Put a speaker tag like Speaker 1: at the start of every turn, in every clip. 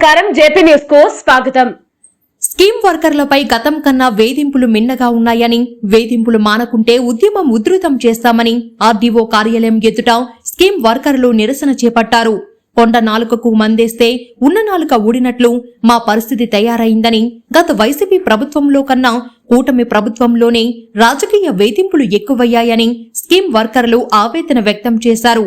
Speaker 1: నమస్కారం జేపీ న్యూస్కు స్వాగతం.
Speaker 2: స్కీమ్ వర్కర్లపై గతం కన్నా వేధింపులు మిన్నగా ఉన్నాయని వేధింపులు మానకుంటే ఉద్యమం ఉధృతం చేస్తామని ఆర్డీఓ కార్యాలయం ఎదుట స్కీమ్ వర్కర్లు నిరసన చేపట్టారు. కొండ నాలుకకు మందేస్తే ఉన్న నాలుక ఊడినట్లు మా పరిస్థితి తయారైందని గత వైసీపీ ప్రభుత్వంలో కన్నా కూటమి ప్రభుత్వంలోనే రాజకీయ వేధింపులు ఎక్కువయ్యాయని స్కీమ్ వర్కర్లు ఆవేదన వ్యక్తం చేశారు.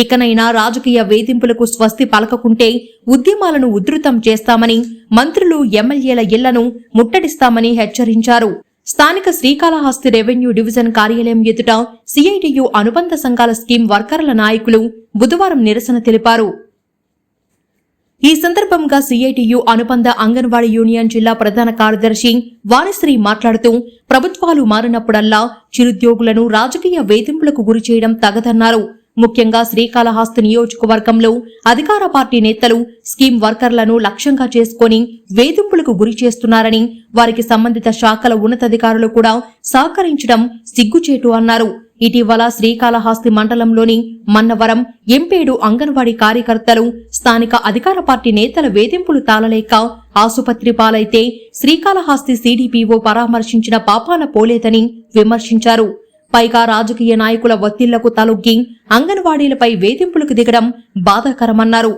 Speaker 2: ఇకనైనా రాజకీయ వేధింపులకు స్వస్తి పలకకుంటే ఉద్యమాలను ఉధృతం చేస్తామని మంత్రులు ఎమ్మెల్యేల ఇళ్ళను ముట్టడిస్తామని హెచ్చరించారు. స్థానిక శ్రీకాళహస్తి రెవెన్యూ డివిజన్ కార్యాలయం ఎదుట సిఐటియు అనుబంధ సంఘాల స్కీమ్ వర్కర్ల నాయకులు బుధవారం నిరసన తెలిపారు. ఈ సందర్భంగా సిఐటియు అనుబంధ అంగన్వాడీ యూనియన్ జిల్లా ప్రధాన కార్యదర్శి వాణిశ్రీ మాట్లాడుతూ ప్రభుత్వాలు మారినప్పుడల్లా చిరుద్యోగులను రాజకీయ వేధింపులకు గురి చేయడం తగదన్నారు. ముఖ్యంగా శ్రీకాళహస్తి నియోజకవర్గంలో అధికార పార్టీ నేతలు స్కీమ్ వర్కర్లను లక్ష్యంగా చేసుకుని వేధింపులకు గురి చేస్తున్నారని వారికి సంబంధిత శాఖల ఉన్నతాధికారులు కూడా సహకరించడం సిగ్గుచేటు అన్నారు. ఇటీవల శ్రీకాళహస్తి మండలంలోని మన్నవరం ఎంపేడు అంగన్వాడీ కార్యకర్తలు స్థానిక అధికార పార్టీ నేతల వేధింపులు తాళలేక ఆసుపత్రి పాలైతే శ్రీకాళహస్తి సీడీపీఓ పరామర్శించిన పాపాల పోలేదని విమర్శించారు. పైగా రాజకీయ నాయకుల ఒత్తిళ్ళకు తలొగ్గి అంగన్వాడీలపై వేధింపులకు దిగడం బాధాకరమన్నారు.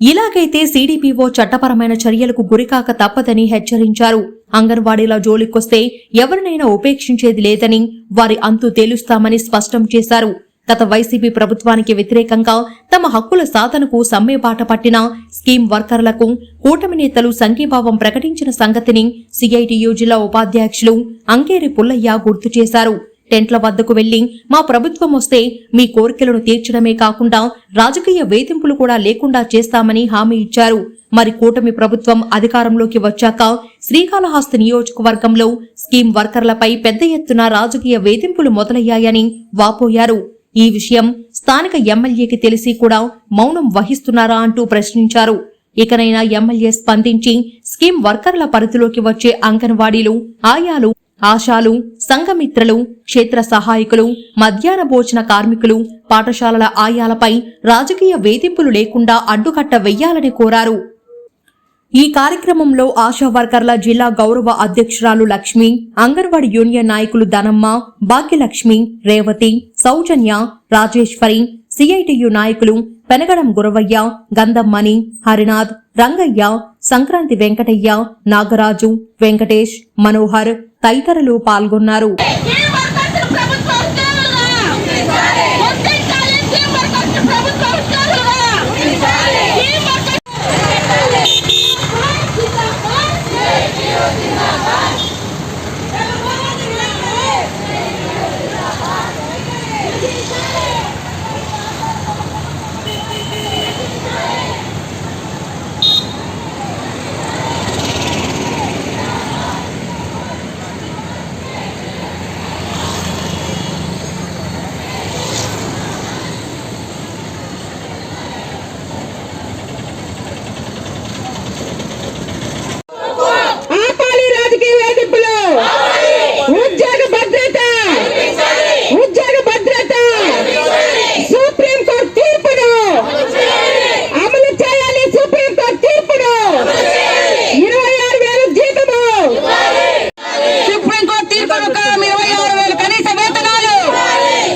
Speaker 2: ఇలాగైతే సీడీపీఓ చట్టపరమైన చర్యలకు గురికాక తప్పదని హెచ్చరించారు. అంగన్వాడీల జోలికొస్తే ఎవరినైనా ఉపేక్షించేది లేదని వారి అంతు తేలుస్తామని స్పష్టం చేశారు. గత వైసీపీ ప్రభుత్వానికి వ్యతిరేకంగా తమ హక్కుల సాధనకు సమ్మె బాట పట్టిన స్కీమ్ వర్కర్లకు కూటమి నేతలు సంఘీభావం ప్రకటించిన సంగతిని సిఐటియు జిల్లా ఉపాధ్యక్షులు అంకేరి పుల్లయ్య గుర్తు చేశారు. టెంట్ల వద్దకు వెళ్ళి మా ప్రభుత్వం వస్తే మీ కోరికలను తీర్చడమే కాకుండా రాజకీయ వేధింపులు కూడా లేకుండా చేస్తామని హామీ ఇచ్చారు. మరి కూటమి ప్రభుత్వం అధికారంలోకి వచ్చాక శ్రీకాళహస్తి నియోజకవర్గంలో స్కీమ్ వర్కర్లపై పెద్ద ఎత్తున రాజకీయ వేధింపులు మొదలయ్యాయని వాపోయారు. ఈ విషయం స్థానిక ఎమ్మెల్యేకి తెలిసి కూడా మౌనం వహిస్తున్నారా అంటూ ప్రశ్నించారు. ఇకనైనా ఎమ్మెల్యే స్పందించి స్కీమ్ వర్కర్ల పరిధిలోకి వచ్చే అంగన్వాడీలు ఆయాలు ఆశాలు సంఘమిత్రలు క్షేత్ర సహాయకులు మధ్యాహ్న భోజన కార్మికులు పాఠశాలల ఆయాలపై రాజకీయ వేధింపులు లేకుండా అడ్డుకట్ట వెయ్యాలని కోరారు. ఈ కార్యక్రమంలో ఆశా వర్కర్ల జిల్లా గౌరవ అధ్యక్షురాలు లక్ష్మి అంగన్వాడి యూనియన్ నాయకులు ధనమ్మ భాగ్యలక్ష్మి రేవతి సౌజన్య రాజేశ్వరి సిఐటియు నాయకులు పెనగడం గురవయ్య గంధమ్మని హరినాథ్ రంగయ్య సంక్రాంతి వెంకటయ్య నాగరాజు వెంకటేష్ మనోహర్ తదితరులు పాల్గొన్నారు
Speaker 3: స్కీమ్ వర్కర్స్ ప్రభుత్వ ఉద్యోగులుగా గుర్తించాలి స్కీమ్ వర్కర్స్ ప్రభుత్వ ఉద్యోగులుగా స్కీమ్ వర్కర్స్ ఆపాలి రాజకీయ వేధింపులు ఉద్యోగ భద్రత ఉద్యోగ భద్రత సుప్రీం కోర్టు తీర్పును అమలు చేయాలి సుప్రీం కోర్టు తీర్పును ఇరవై ఆరు వేల జీతము సుప్రీం కోర్టు తీర్పు ప్రకారం ఇరవై ఆరు వేలు కనీస వేతనాలు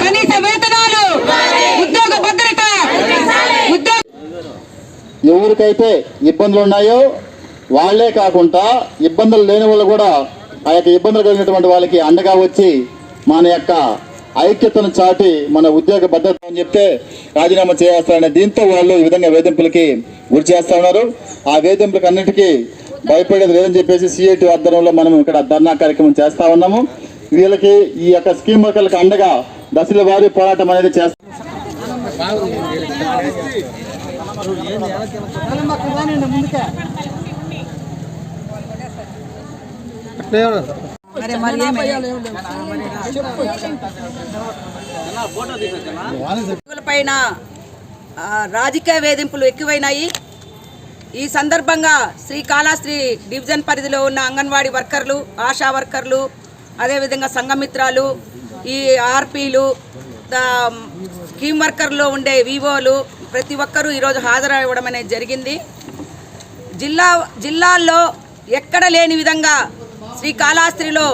Speaker 3: కనీస వేతనాలు ఉద్యోగ భద్రత ఉద్యోగ
Speaker 4: ఎవరికైతే ఇబ్బందులు ఉన్నాయో వాళ్ళే కాకుండా ఇబ్బందులు లేని వాళ్ళు కూడా ఆ యొక్క ఇబ్బందులు కలిగినటువంటి వాళ్ళకి అండగా వచ్చి మన యొక్క ఐక్యతను చాటి మన ఉద్యోగ భద్రత అని చెప్తే రాజీనామా చేస్తారనే దీంతో వాళ్ళు ఈ విధంగా వేధింపులకి గురి చేస్తా ఉన్నారు. ఆ వేధింపులకు అన్నిటికీ భయపడేది లేదని చెప్పేసి సిఐటి ఆధ్వర్యంలో మనం ఇక్కడ ధర్నా కార్యక్రమం చేస్తా ఉన్నాము. వీళ్ళకి ఈ యొక్క స్కీమ్ వర్కర్లకు అండగా దశల వారి పోరాటం అనేది చేస్తాం
Speaker 5: పైన ఆ, రాజకీయ వేధింపులు ఎక్కువైనాయి. ఈ సందర్భంగా శ్రీకాళహస్తి డివిజన్ పరిధిలో ఉన్న అంగన్వాడీ వర్కర్లు ఆశా వర్కర్లు అదేవిధంగా సంఘమిత్రాలు ఈ ఆర్పీలు స్కీమ్ వర్కర్లో ఉండే వివోలు ప్రతి ఒక్కరూ ఈరోజు హాజరవ్వడం అనేది జరిగింది. జిల్లా జిల్లాల్లో ఎక్కడ లేని విధంగా శ్రీకాళహస్తిలో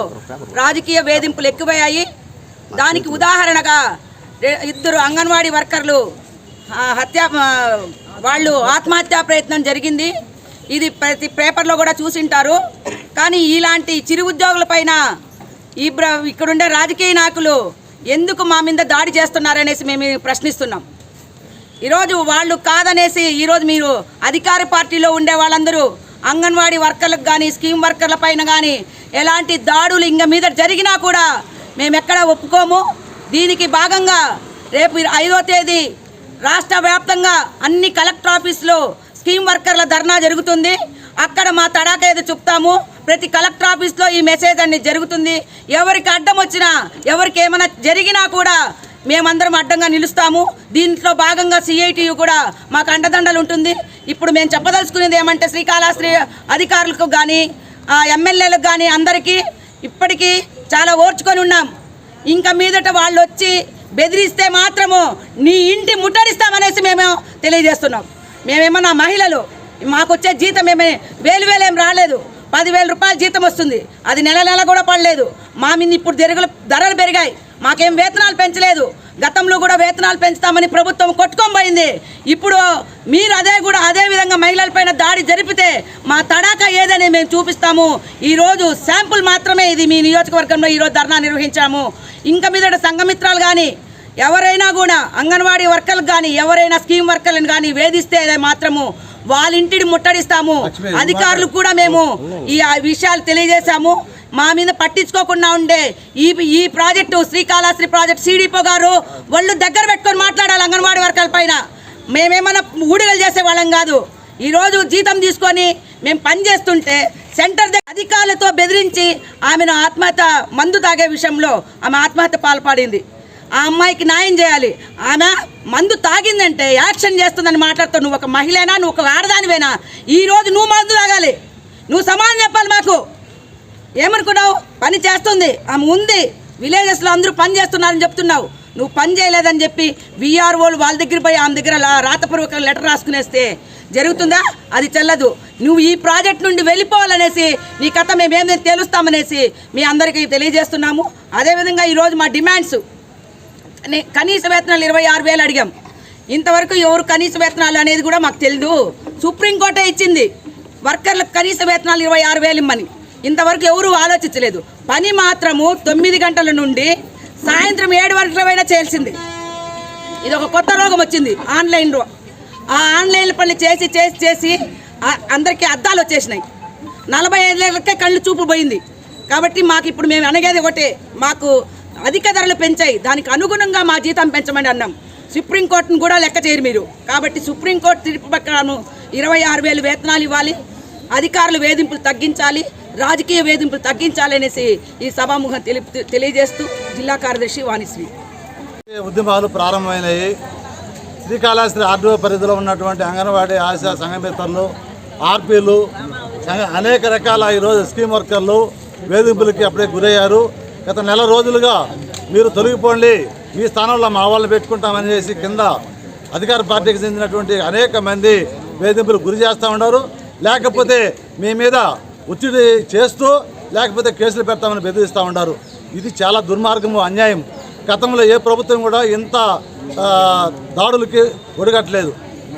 Speaker 5: రాజకీయ వేధింపులు ఎక్కువయ్యాయి. దానికి ఉదాహరణగా ఇద్దరు అంగన్వాడీ వర్కర్లు హత్య వాళ్ళు ఆత్మహత్యా ప్రయత్నం జరిగింది. ఇది ప్రతి పేపర్లో కూడా చూసింటారు. కానీ ఇలాంటి చిరు ఉద్యోగులపైన ఈ బ్ర ఇక్కడుండే రాజకీయ నాయకులు ఎందుకు మా మీద దాడి చేస్తున్నారనేసి మేము ప్రశ్నిస్తున్నాం. ఈరోజు వాళ్ళు కాదనేసి ఈరోజు మీరు అధికార పార్టీలో ఉండే వాళ్ళందరూ అంగన్వాడీ వర్కర్లకు కానీ స్కీమ్ వర్కర్ల పైన కానీ ఎలాంటి దాడులు ఇంక మీద జరిగినా కూడా మేము ఎక్కడ ఒప్పుకోము. దీనికి భాగంగా రేపు ఐదో తేదీ రాష్ట్ర వ్యాప్తంగా అన్ని కలెక్టర్ ఆఫీసులో స్కీమ్ వర్కర్ల ధర్నా జరుగుతుంది. అక్కడ మా తడాక ఏదో చెప్తాము. ప్రతి కలెక్టర్ ఆఫీస్లో ఈ మెసేజ్ అన్ని జరుగుతుంది. ఎవరికి అడ్డం వచ్చినా ఎవరికి ఏమైనా జరిగినా కూడా మేమందరం అడ్డంగా నిలుస్తాము. దీంట్లో భాగంగా సిఐటియు కూడా మాకు అండదండలు ఉంటుంది. ఇప్పుడు మేము చెప్పదలుచుకునేది ఏమంటే శ్రీకాళహస్తి అధికారులకు కానీ ఎమ్మెల్యేలకు కానీ అందరికీ ఇప్పటికీ చాలా ఓర్చుకొని ఉన్నాం. ఇంకా మీదట వాళ్ళు వచ్చి బెదిరిస్తే మాత్రము నీ ఇంటి ముట్టడిస్తామనేసి మేము తెలియజేస్తున్నాం. మేమేమన్నా మహిళలు మాకు వచ్చే జీతం ఏమే వేలు వేలు ఏం రాలేదు. పదివేల రూపాయల జీతం వస్తుంది. అది నెల నెల కూడా పడలేదు. మా మీద ఇప్పుడు ధరలు ధరలు పెరిగాయి. మాకేం వేతనాలు పెంచలేదు. గతంలో కూడా వేతనాలు పెంచుతామని ప్రభుత్వం కొట్టుకోబోయింది ఇప్పుడు మీరు అదే కూడా అదే విధంగా మహిళలపైన దాడి జరిపితే మా తడాక ఏదని మేము చూపిస్తాము. ఈరోజు శాంపుల్ మాత్రమే ఇది మీ నియోజకవర్గంలో ఈరోజు ధర్నా నిర్వహించాము. ఇంకా మీదట సంఘమిత్రాలు కానీ ఎవరైనా కూడా అంగన్వాడీ వర్కర్లకు కానీ ఎవరైనా స్కీమ్ వర్కర్లను కానీ వేధిస్తే మాత్రము వాళ్ళ ఇంటిని ముట్టడిస్తాము అధికారులు కూడా మేము ఈ విషయాలు తెలియజేశాము. మా మీద పట్టించుకోకుండా ఉండే ఈ ఈ ప్రాజెక్టు శ్రీకాళహస్తి ప్రాజెక్ట్ సిడిపో గారు వాళ్ళు దగ్గర పెట్టుకొని మాట్లాడాలి అంగన్వాడీ వర్కర్ల పైన. మేమేమన్నా ఊడిగలు చేసే వాళ్ళం కాదు. ఈరోజు జీతం తీసుకొని మేము పని చేస్తుంటే సెంటర్ దగ్గర అధికారులతో బెదిరించి ఆమెను ఆత్మహత్య మందు తాగే విషయంలో ఆమె ఆత్మహత్య పాల్పడింది. ఆ అమ్మాయికి న్యాయం చేయాలి. ఆమె మందు తాగిందంటే యాక్షన్ చేస్తుందని మాట్లాడుతావు. నువ్వు ఒక మహిళనా? నువ్వు ఒక ఆడదానివేనా? ఈరోజు నువ్వు మందు తాగాలి. నువ్వు సమాధానం చెప్పాలి మాకు. ఏమనుకున్నావు? పని చేస్తుంది. ఆమె ఉంది. విలేజెస్లో అందరూ పని చేస్తున్నారని చెప్తున్నావు. నువ్వు పని చేయలేదని చెప్పి విఆర్ఓలు వాళ్ళ దగ్గర పోయి ఆమె దగ్గర రాతపూర్వక లెటర్ రాసుకునేస్తే జరుగుతుందా? అది చెల్లదు. నువ్వు ఈ ప్రాజెక్ట్ నుండి వెళ్ళిపోవాలనేసి నీ కథ మేమేమి తెలుస్తామనేసి మీ అందరికీ తెలియజేస్తున్నాము. అదేవిధంగా ఈరోజు మా డిమాండ్స్ కనీస వేతనాలు ఇరవై ఆరు వేలు అడిగాం. ఇంతవరకు ఎవరు కనీస వేతనాలు అనేది కూడా మాకు తెలియదు సుప్రీంకోర్టే ఇచ్చింది. వర్కర్లకు కనీస వేతనాలు ఇరవై ఆరు వేలు ఇమ్మని. ఇంతవరకు ఎవరు ఆలోచించలేదు. పని మాత్రము తొమ్మిది గంటల నుండి సాయంత్రం ఏడు వరకులైనా చేయాల్సింది. ఇది ఒక కొత్త రోగం వచ్చింది ఆన్లైన్లో ఆ ఆన్లైన్ పనులు చేసి చేసి చేసి అందరికీ అద్దాలు వచ్చేసినాయి. నలభై ఐదులకే కళ్ళు చూపు పోయింది. కాబట్టి మాకు ఇప్పుడు మేము అనగేది ఒకటే. మాకు అధిక ధరలు పెంచాయి. దానికి అనుగుణంగా మా జీతం పెంచమని అన్నాం. సుప్రీంకోర్టును కూడా లెక్క చేయరు మీరు. కాబట్టి సుప్రీంకోర్టు తీర్పు ప్రకారం ఇరవై ఆరు వేలు వేతనాలు ఇవ్వాలి. అధికారులు వేధింపులు తగ్గించాలి. రాజకీయ వేధింపులు తగ్గించాలి అనేసి ఈ సభాముఖం తెలి తెలియజేస్తూ జిల్లా కార్యదర్శి వాణిశ్రీ.
Speaker 6: ఉద్యమాలు ప్రారంభమైనవి శ్రీకాళహస్తి ఆర్డీఓ పరిధిలో ఉన్నటువంటి అంగన్వాడీ ఆశా సంఘమిత్రులు ఆర్పీలు అనేక రకాల ఈరోజు స్కీమ్ వర్కర్లు వేధింపులకి అప్పుడే గురయ్యారు. గత నెల రోజులుగా మీరు తొలగిపోండి మీ స్థానంలో మా వాళ్ళని పెట్టుకుంటామని చేసి కింద అధికార పార్టీకి చెందినటువంటి అనేక మంది వేధింపులు గురి చేస్తూ ఉన్నారు. లేకపోతే మీ మీద ఒత్తిడి చేస్తూ లేకపోతే కేసులు పెడతామని బెదిరిస్తూ ఉన్నారు. ఇది చాలా దుర్మార్గము అన్యాయం. గతంలో ఏ ప్రభుత్వం కూడా ఇంత దాడులకి ఒడగట్లేదు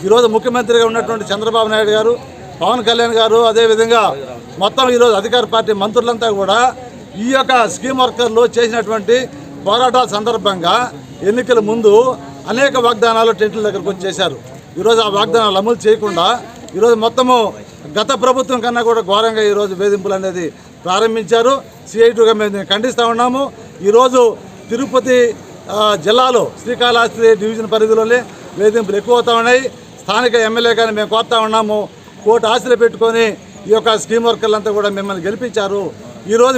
Speaker 6: ఈరోజు ముఖ్యమంత్రిగా ఉన్నటువంటి చంద్రబాబు నాయుడు గారు పవన్ కళ్యాణ్ గారు అదేవిధంగా మొత్తం ఈరోజు అధికార పార్టీ మంత్రులంతా కూడా ఈ యొక్క స్కీమ్ వర్కర్లు చేసినటువంటి పోరాటాల సందర్భంగా ఎన్నికల ముందు అనేక వాగ్దానాలు టెంట్ల దగ్గరకు వచ్చి చేశారు ఈరోజు ఆ వాగ్దానాలు అమలు చేయకుండా ఈరోజు మొత్తము గత ప్రభుత్వం కన్నా కూడా ఘోరంగా ఈరోజు వేధింపులు అనేది ప్రారంభించారు. సిఐటుగా మేము ఖండిస్తూ ఉన్నాము. ఈరోజు తిరుపతి జిల్లాలో శ్రీకాళహస్తి డివిజన్ పరిధిలోనే వేధింపులు ఎక్కువ అవుతా ఉన్నాయి. స్థానిక ఎమ్మెల్యే కానీ మేము కోరుతా ఉన్నాము. కోర్టు ఆశలు పెట్టుకొని ఈ యొక్క స్కీమ్ వర్కర్లంతా కూడా మిమ్మల్ని గెలిపించారు. ఈరోజు